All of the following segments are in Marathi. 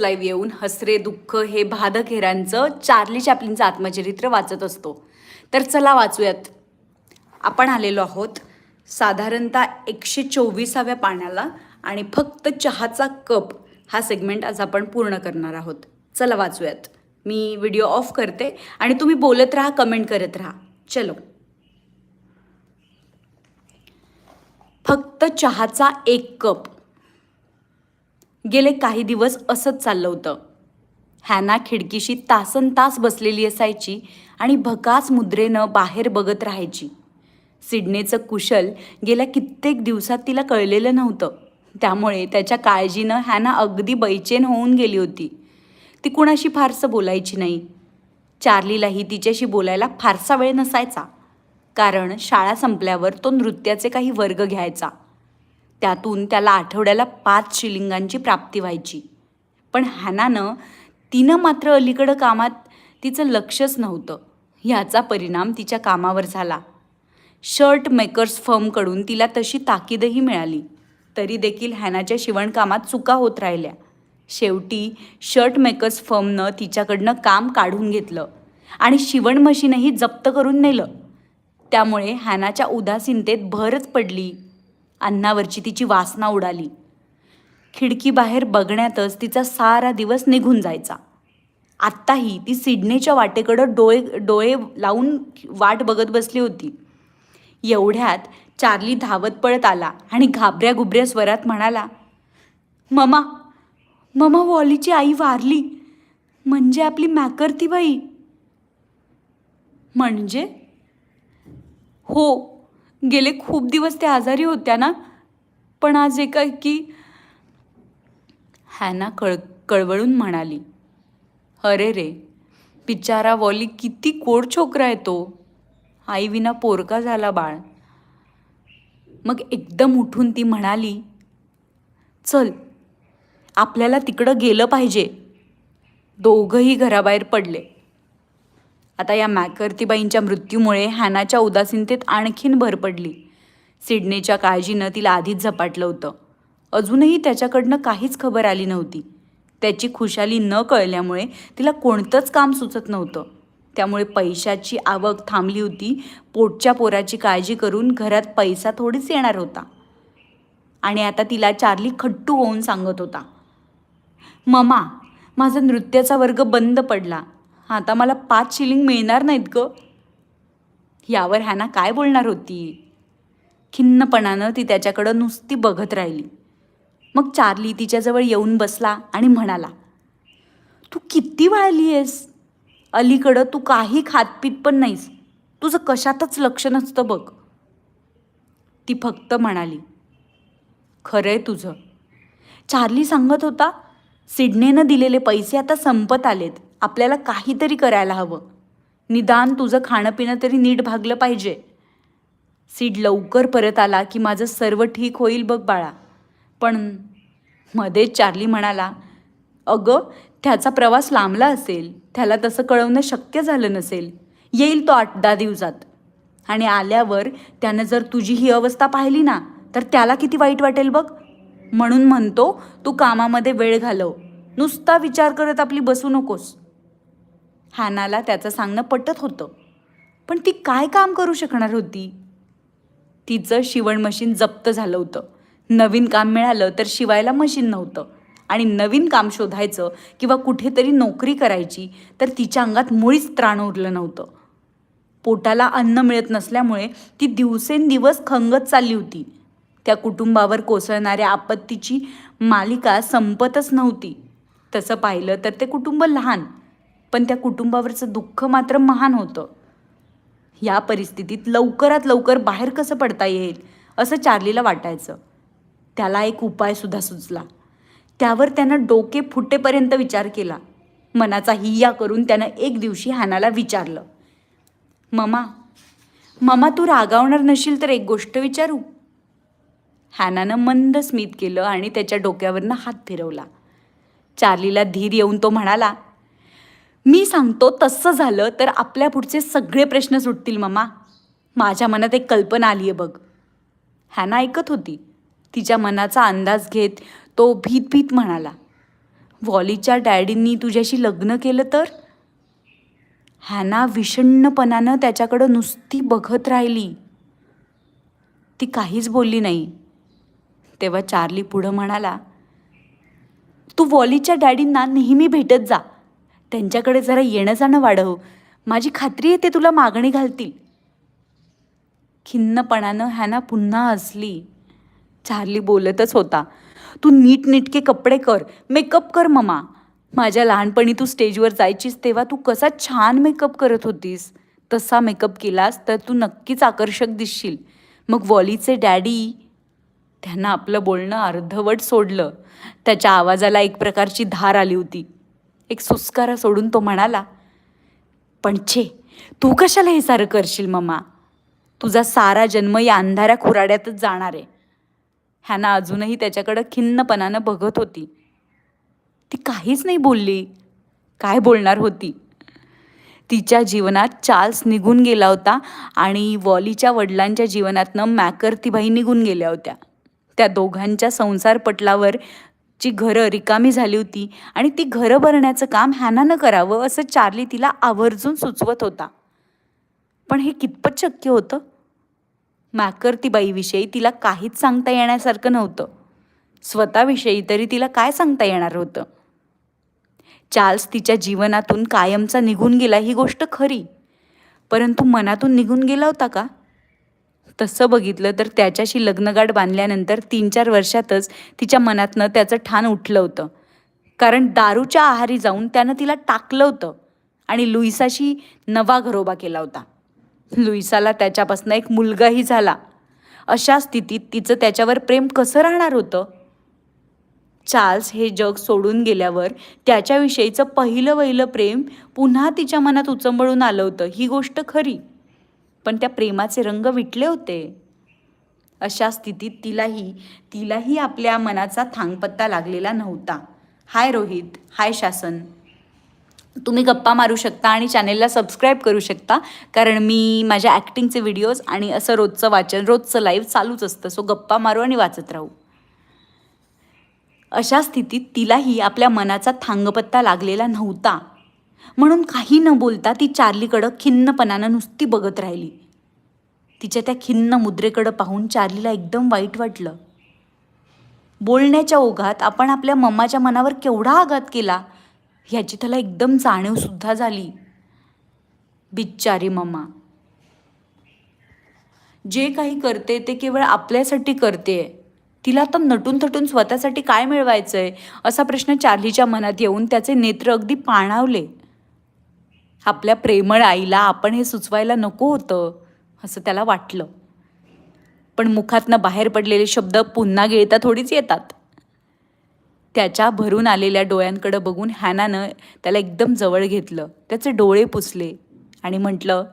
पोस्ट लाईव्ह येऊन हसरे दुःख हे भादक हेरांचं चार्ली चॅपलिनचं आत्मचरित्र वाचत असतो. तर चला वाचूयात. आपण आलेलो आहोत साधारणतः एकशे चोवीसाव्या पाण्याला आणि फक्त चहाचा कप हा सेगमेंट आज आपण पूर्ण करणार आहोत. चला वाचूयात. मी व्हिडिओ ऑफ करते आणि तुम्ही बोलत राहा कमेंट करत राहा. चलो. फक्त चहाचा एक कप. गेले काही दिवस असंच चाललं होतं. हॅना खिडकीशी तासन तास बसलेली असायची आणि भकास मुद्रेनं बाहेर बघत राहायची. सिडनेचं कुशल गेल्या कित्येक दिवसात तिला कळलेलं नव्हतं. त्यामुळे त्याच्या काळजीनं हॅना अगदी बैचेन होऊन गेली होती. ती कुणाशी फारसं बोलायची नाही. चार्लीलाही तिच्याशी बोलायला फारसा वेळ नसायचा. कारण शाळा संपल्यावर तो नृत्याचे काही वर्ग घ्यायचा. त्यातून त्याला आठवड्याला पाच शिलिंगांची प्राप्ती व्हायची. पण हॅनानं तिनं मात्र अलीकडं कामात तिचं लक्षच नव्हतं. ह्याचा परिणाम तिच्या कामावर झाला. शर्ट मेकर्स फर्मकडून तिला तशी ताकीदही मिळाली. तरी देखील हॅनाच्या शिवणकामात चुका होत राहिल्या. शेवटी शर्ट मेकर्स फर्मनं तिच्याकडनं काम काढून घेतलं आणि शिवण मशीनही जप्त करून नेलं. त्यामुळे हॅनाच्या उदासीनतेत भरच पडली. अन्नावरची तिची वासना उडाली. खिडकीबाहेर बघण्यातच तिचा सारा दिवस निघून जायचा. आत्ताही ती सिडनेच्या वाटेकडं डोळे डोळे लावून वाट बघत बसली होती. एवढ्यात चार्ली धावत पळत आला आणि घाबऱ्या गुबऱ्या स्वरात म्हणाला ममा ममा वॉलीची आई वारली. म्हणजे आपली मॅकरती बाई. म्हणजे? हो गेले खूप दिवस त्या आजारी होत्या ना. पण आज एका की हॅना कळ कळवळून म्हणाली अरे रे बिचारा वॉली किती कोड छोकरा आहे तो. आई विना पोरका झाला बाळ. मग एकदम उठून ती म्हणाली चल आपल्याला तिकडं गेलं पाहिजे. दोघंही घराबाहेर पडले. आता या मॅकर्तीबाईंच्या मृत्यूमुळे हॅनाच्या उदासीनतेत आणखीन भर पडली. सिडनीच्या काळजीनं तिला आधीच झपाटलं होतं. अजूनही त्याच्याकडनं काहीच खबर आली नव्हती. त्याची खुशाली न कळल्यामुळे तिला कोणतंच काम सुचत नव्हतं. त्यामुळे पैशाची आवक थांबली होती. पोटच्या पोराची काळजी करून घरात पैसा थोडीच येणार होता. आणि आता तिला चार्ली खट्टू होऊन सांगत होता. ममा माझा नृत्याचा वर्ग बंद पडला. हां आता मला पाच शिलिंग मिळणार नाहीत ग. यावर हॅना काय बोलणार होती? खिन्नपणानं ती त्याच्याकडं नुसती बघत राहिली. मग चार्ली तिच्याजवळ येऊन बसला आणि म्हणाला तू किती वाळली आहेस? अलीकडं तू काही खातपीत पण नाहीस. तुझं कशातच लक्ष नसतं बघ. ती फक्त म्हणाली खरंय तुझं. चार्ली सांगत होता सिडनेनं दिलेले पैसे आता संपत आलेत. आपल्याला काहीतरी करायला हवं. निदान तुझं खाणं पिणं तरी नीट भागलं पाहिजे. सीड लवकर परत आला की माझं सर्व ठीक होईल बघ बाळा. पण मध्येच चार्ली म्हणाला अगं त्याचा प्रवास लांबला असेल. त्याला तसं कळवणं शक्य झालं नसेल. येईल तो आठ दहा दिवसात. आणि आल्यावर त्यानं जर तुझी ही अवस्था पाहिली ना तर त्याला किती वाईट वाटेल बघ. म्हणून म्हणतो तू कामामध्ये वेळ घालव. नुसता विचार करत आपली बसू नकोस. हॅनाला त्याचं सांगणं पटत होतं. पण ती काय काम करू शकणार होती? तिचं शिवण मशीन जप्त झालं होतं. नवीन काम मिळालं तर शिवायला मशीन नव्हतं. आणि नवीन काम शोधायचं किंवा कुठेतरी नोकरी करायची तर तिच्या अंगात मुळीच त्राण उरलं नव्हतं. पोटाला अन्न मिळत नसल्यामुळे ती दिवसेंदिवस खंगत चालली होती. त्या कुटुंबावर कोसळणाऱ्या आपत्तीची मालिका संपतच नव्हती. तसं पाहिलं तर ते कुटुंब लहान पण त्या कुटुंबावरचं दुःख मात्र महान होतं. या परिस्थितीत लवकरात लवकर बाहेर कसं पडता येईल असं चार्लीला वाटायचं. त्याला एक उपायसुद्धा सुचला. त्यावर त्यानं डोके फुटेपर्यंत विचार केला. मनाचा हिया करून त्यानं एक दिवशी हॅनाला विचारलं. ममा ममा तू रागावणार नशील तर एक गोष्ट विचारू. हॅनानं मंद स्मित केलं आणि त्याच्या डोक्यावरनं हात फिरवला. चार्लीला धीर येऊन तो म्हणाला मी सांगतो तसं झालं तर आपल्या पुढचे सगळे प्रश्न सुटतील मम्मा माझ्या मनात एक कल्पना आली आहे बघ. हॅना ऐकत होती. तिच्या मनाचा अंदाज घेत तो भीत भीत म्हणाला वॉलीच्या डॅडींनी तुझ्याशी लग्न केलं तर? हॅना विषण्णपणानं त्याच्याकडं नुसती बघत राहिली. ती काहीच बोलली नाही. तेव्हा चार्ली पुढं म्हणाला तू वॉलीच्या डॅडींना नेहमी भेटत जा. त्यांच्याकडे जरा येणं जाणं वाढव. माझी खात्री आहे ते तुला मागणी घालतील. खिन्नपणानं हॅना पुन्हा असली चार्ली बोलतच होता. तू नीटनेटके कपडे कर. मेकअप कर ममा. माझ्या लहानपणी तू स्टेजवर जायचीस तेव्हा तू कसा छान मेकअप करत होतीस. तसा मेकअप केलास तर तू नक्कीच आकर्षक दिसशील. मग वॉलीचे डॅडी त्यांना आपलं बोलणं अर्धवट सोडलं. त्याच्या आवाजाला एक प्रकारची धार आली होती. एक सुस्कारा सोडून तो म्हणाला पण छे तू कशाला हे सारं करशील मम्मा? तुझा सारा जन्म या अंधाऱ्या खुराड्यातच जाणार आहे. ह्याना अजूनही त्याच्याकडं खिन्नपणानं बघत होती. ती काहीच नाही बोलली. काय बोलणार होती? तिच्या जीवनात चार्ल्स निघून गेला होता आणि वॉलीच्या वडिलांच्या जीवनातनं मॅकर्तीबाई निघून गेल्या होत्या. त्या दोघांच्या संसार पटलावर जी घरं रिकामी झाली होती आणि ती घरं भरण्याचं काम हॅनानं करावं असं चार्ली तिला आवर्जून सुचवत होता. पण हे कितपत शक्य होतं? मॅकर्तीबाईविषयी तिला काहीच सांगता येण्यासारखं नव्हतं. स्वतःविषयी तरी तिला काय सांगता येणार होतं? चार्ल्स तिच्या जीवनातून कायमचा निघून गेला ही गोष्ट खरी. परंतु मनातून निघून गेला होता का? तसं बघितलं तर त्याच्याशी लग्नगाठ बांधल्यानंतर तीन चार वर्षातच तिच्या मनातनं त्याचं ठाण उठलं होतं. कारण दारूच्या आहारी जाऊन त्यानं तिला टाकलं होतं आणि लुईसाशी नवा घरोबा केला होता. लुईसाला त्याच्यापासून एक मुलगाही झाला. अशा स्थितीत तिचं त्याच्यावर प्रेम कसं राहणार होतं? चार्ल्स हे जग सोडून गेल्यावर त्याच्याविषयीचं पहिलं वहिलं प्रेम पुन्हा तिच्या मनात उचंबळून आलं होतं. ही गोष्ट खरी. पण त्या प्रेमाचे रंग विटले होते. अशा स्थितीत तिलाही तिलाही आपल्या मनाचा थांगपत्ता लागलेला नव्हता. हाय रोहित हाय शासन. तुम्ही गप्पा मारू शकता आणि चॅनेलला सबस्क्राईब करू शकता. कारण मी माझ्या ॲक्टिंगचे व्हिडिओज आणि असं रोजचं वाचन रोजचं लाईव्ह चालूच असतं. सो गप्पा मारू आणि वाचत राहू. अशा स्थितीत तिलाही आपल्या मनाचा थांगपत्ता लागलेला नव्हता. म्हणून काही न बोलता ती चार्लीकडं खिन्नपणानं नुसती बघत राहिली. तिच्या त्या खिन्न मुद्रेकडं पाहून चार्लीला एकदम वाईट वाटलं. बोलण्याच्या ओघात आपण आपल्या मम्माच्या मनावर केवढा आघात केला ह्याची त्याला एकदम जाणीवसुद्धा झाली. बिच्चारी मम्मा. जे काही करते ते केवळ आपल्यासाठी करते. तिला आता नटून थटून स्वतःसाठी काय मिळवायचं आहे असा प्रश्न चार्लीच्या मनात येऊन त्याचे नेत्र अगदी पाणावले. आपल्या प्रेमळ आईला आपण हे सुचवायला नको होतं असं त्याला वाटलं. पण मुखातनं बाहेर पडलेले शब्द पुन्हा गिळता थोडीच येतात. त्याच्या भरून आलेल्या डोळ्यांकडं बघून हॅनानं त्याला एकदम जवळ घेतलं. त्याचे डोळे पुसले आणि म्हटलं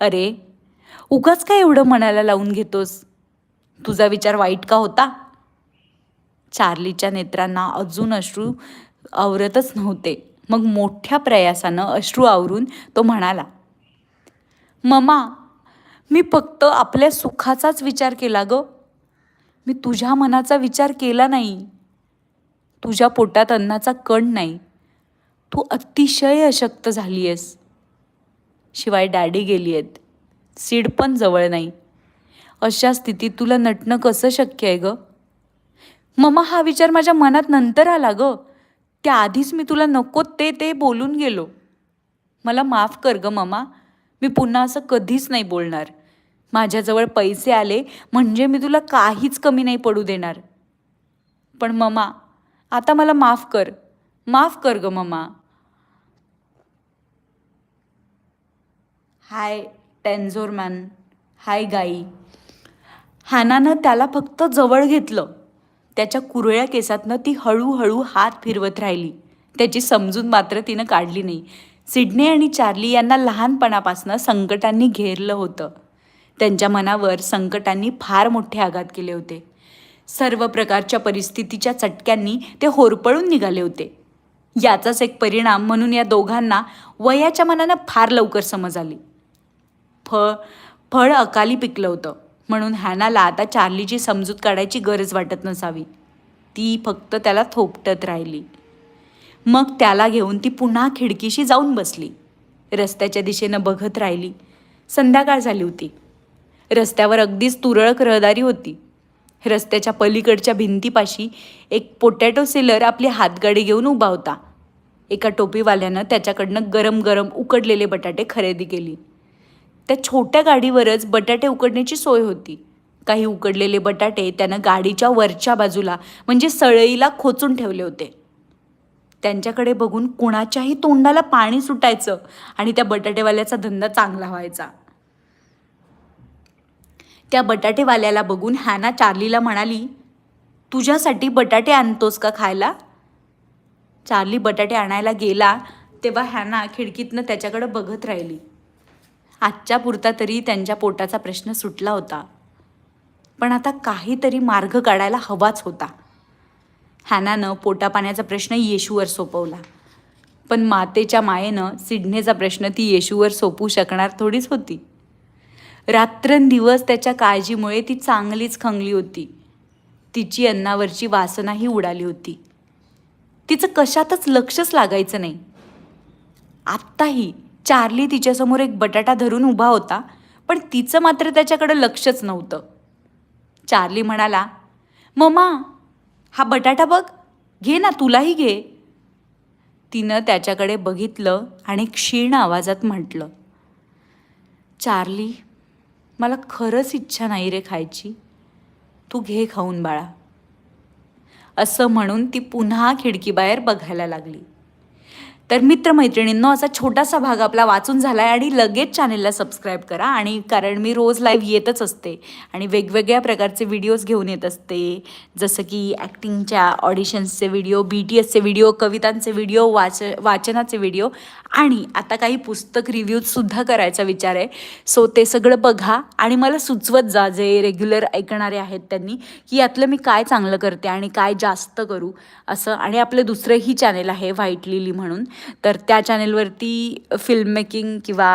अरे उगाच काय एवढं मनाला लावून घेतोस? तुझा विचार वाईट का होता? चार्लीच्या नेत्रांना अजून अश्रू आवरतच नव्हते. मग मोठ्या प्रयासानं अश्रू आवरून तो म्हणाला ममा मी फक्त आपल्या सुखाचाच विचार केला ग. मी तुझ्या मनाचा विचार केला नाही. तुझ्या पोटात अन्नाचा कण नाही. तू अतिशय अशक्त झाली आहेस शिवाय डॅडी गेली आहेत सीड पण जवळ नाही. अशा स्थितीत तुला नटणं कसं शक्य आहे ग? ममा हा विचार माझ्या मनात नंतर आला ग. त्याआधीच मी तुला नको ते ते बोलून गेलो. मला माफ कर ग ममा. मी पुन्हा असं कधीच नाही बोलणार. माझ्याजवळ पैसे आले म्हणजे मी तुला काहीच कमी नाही पडू देणार. पण ममा आता मला माफ कर. माफ कर ग ममा. हाय टेन्झोरमॅन. हाय गाई. हॅनानं त्याला फक्त जवळ घेतलं. त्याच्या कुरळ्या केसातनं ती हळूहळू हात फिरवत राहिली. त्याची समजून मात्र तिनं काढली नाही. सिडनी आणि चार्ली यांना लहानपणापासनं संकटांनी घेरलं होतं. त्यांच्या मनावर संकटांनी फार मोठे आघात केले होते. सर्व प्रकारच्या परिस्थितीच्या चटक्यांनी ते होरपळून निघाले होते. याचाच एक परिणाम म्हणून या दोघांना वयाच्या मनानं फार लवकर समज आली. फळ फळ अकाली पिकलं होतं. म्हणून हॅनाला आता चार्लीची समजूत काढायची गरज वाटत नसावी. ती फक्त त्याला थोपटत राहिली. मग त्याला घेऊन ती पुन्हा खिडकीशी जाऊन बसली. रस्त्याच्या दिशेनं बघत राहिली. संध्याकाळ झाली होती. रस्त्यावर अगदीच तुरळक रहदारी होती. रस्त्याच्या पलीकडच्या भिंतीपाशी एक पोटॅटो सेलर आपली हातगाडी घेऊन उभा होता. एका टोपीवाल्यानं त्याच्याकडनं गरम गरम उकडलेले बटाटे खरेदी केली. त्या छोट्या गाडीवरच बटाटे उकडण्याची सोय होती. काही उकडलेले बटाटे त्यानं गाडीच्या वरच्या बाजूला म्हणजे सळईला खोचून ठेवले होते. त्यांच्याकडे बघून कुणाच्याही तोंडाला पाणी सुटायचं आणि त्या बटाटेवाल्याचा धंदा चांगला व्हायचा. त्या बटाटेवाल्याला बघून हॅना चार्लीला म्हणाली तुझ्यासाठी बटाटे आणतोस का खायला? चार्ली बटाटे आणायला गेला तेव्हा हॅना खिडकीतनं त्याच्याकडे बघत राहिली. आजच्या पुरता तरी त्यांच्या पोटाचा प्रश्न सुटला होता. पण आता काहीतरी मार्ग काढायला हवाच होता. हॅनानं पोटापाण्याचा प्रश्न येशूवर सोपवला. पण मातेच्या मायेनं सिडनेचा प्रश्न ती येशूवर सोपवू शकणार थोडीच होती. रात्रंदिवस त्याच्या काळजीमुळे ती चांगलीच खंगली होती. तिची अन्नावरची वासनाही उडाली होती. तिचं कशातच लक्षच लागायचं नाही. आत्ताही चार्ली तिच्यासमोर एक बटाटा धरून उभा होता पण तिचं मात्र त्याच्याकडं लक्षच नव्हतं. चार्ली म्हणाला मम्मा हा बटाटा बघ घे ना तुलाही घे. तिनं त्याच्याकडे बघितलं आणि क्षीण आवाजात म्हटलं चार्ली मला खरंच इच्छा नाही रे खायची. तू घे खाऊन बाळा. असं म्हणून ती पुन्हा खिडकीबाहेर बघायला लागली. तर मित्रमैत्रिणींनो असा छोटासा भाग आपला वाचून झाला आहे आणि लगेच चॅनेलला सबस्क्राईब करा. आणि कारण मी रोज लाईव्ह येतच असते आणि वेगवेगळ्या प्रकारचे व्हिडिओज घेऊन येत असते. जसं की ॲक्टिंगच्या ऑडिशन्सचे व्हिडिओ बी टी एसचे व्हिडिओ कवितांचे व्हिडिओ वाच वाचनाचे व्हिडिओ आणि आता काही पुस्तक रिव्ह्यूजसुद्धा करायचा विचार आहे. सो ते सगळं बघा आणि मला सुचवत जा जे रेग्युलर ऐकणारे आहेत त्यांनी की यातलं मी काय चांगलं करते आणि काय जास्त करू असं. आणि आपलं दुसरंही चॅनेल आहे व्हाईट लिली म्हणून. तर त्या चॅनेलवरती फिल्म मेकिंग किंवा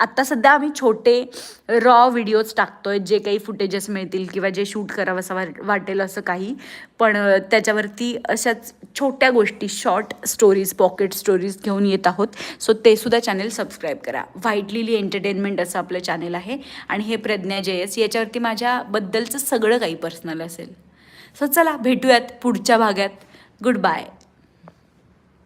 आत्ता सध्या आम्ही छोटे रॉ व्हिडिओज टाकतो आहे जे काही फुटेजेस मिळतील किंवा जे शूट करावं असं वाट वाटेल असं काही. पण त्याच्यावरती अशाच छोट्या गोष्टी शॉर्ट स्टोरीज पॉकेट स्टोरीज घेऊन येत आहोत. सो ते सुद्धा चॅनेल सबस्क्राईब करा. व्हाईट लिली एंटरटेनमेंट असं आपलं चॅनेल आहे. आणि हे प्रज्ञा जे एस याच्यावरती माझ्याबद्दलचं सगळं काही पर्सनल असेल. सो चला भेटूयात पुढच्या भागात. Good bye